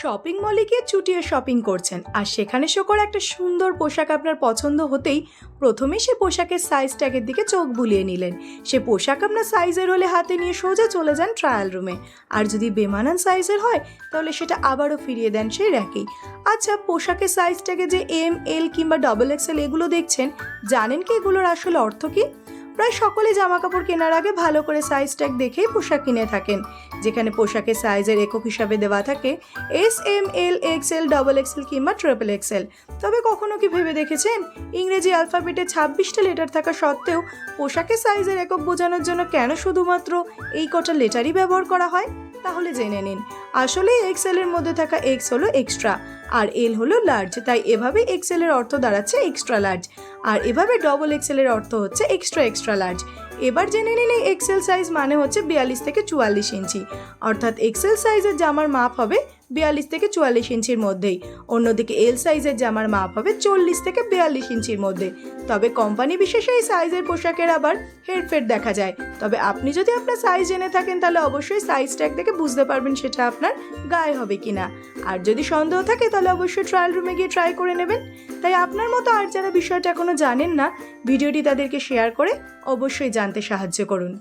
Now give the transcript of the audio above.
Shopping মলে গিয়ে চুটিয়ে shopping করছেন। আর সেখানে শোকর একটা সুন্দর পোশাক আপনার পছন্দ হতেই প্রথমে সে পোশাকের সাইজ ট্যাগের দিকে চোখ বুলিয়ে নিলেন। সে পোশাক আপনার সাইজের হলে হাতে নিয়ে সোজা চলে যান ট্রায়াল রুমে আর যদি বেমানান সাইজের হয়, তাহলে সেটা আবারও ফিরিয়ে দেন সেই র্যাকেই আচ্ছা পোশাকের সাইজ ট্যাগে যে এম এল কিংবা ডবল এক্সেল এগুলো দেখছেন, জানেন কি এগুলোর আসলে অর্থ কী? প্রায় সকলে জামা কাপড় কেনার আগে ভালো করে সাইজ ট্যাগ দেখেই পোশাক কিনে থাকেন। যেখানে পোশাকের সাইজের একক হিসাবে দেওয়া থাকে S M L XL double XL কিংবা ট্রিপল এক্সেল তবে কখনো কি ভেবে দেখেছেন? ইংরেজি অ্যালফাবেটে ছাব্বিশটা লেটার থাকা সত্ত্বেও পোশাকের সাইজের একক বোঝানোর জন্য কেন শুধুমাত্র এই কটা লেটারই ব্যবহার করা হয়? তাহলে জেনে নিন। আসলে এক্সেলের মধ্যে থাকা এক্স হলো এক্সট্রা আর এল হলো লার্জ তাই এভাবে এক্সেলের অর্থ দাঁড়াচ্ছে এক্সট্রা লার্জ আর এভাবে ডবল এক্সেলের অর্থ হচ্ছে এক্সট্রা এক্সট্রা লার্জ এবার জেনে নিন এই এক্সেল সাইজ মানে হচ্ছে বিয়াল্লিশ থেকে চুয়াল্লিশ ইঞ্চি, অর্থাৎ এক্সেল সাইজের জামার মাপ হবে বিয়াল্লিশ থেকে চুয়াল্লিশ ইঞ্চির মধ্যেই। অন্যদিকে এল সাইজের জামার মাপ হবে চল্লিশ থেকে বিয়াল্লিশ ইঞ্চির মধ্যে। তবে কোম্পানি বিশেষে এই সাইজের পোশাকের আবার হেরফের দেখা যায়। তবে আপনি যদি আপনার সাইজ জেনে থাকেন, তাহলে অবশ্যই সাইজ ট্যাগ দেখে বুঝতে পারবেন সেটা আপনার গায়ে হবে কিনা। আর যদি সন্দেহ থাকে, তাহলে অবশ্যই ট্রায়াল রুমে গিয়ে ট্রাই করে নেবেন। তাই আপনার মতো আর যারা বিষয়টা এখনও জানেন না, ভিডিওটি তাদেরকে শেয়ার করে অবশ্যই জানতে সাহায্য করুন।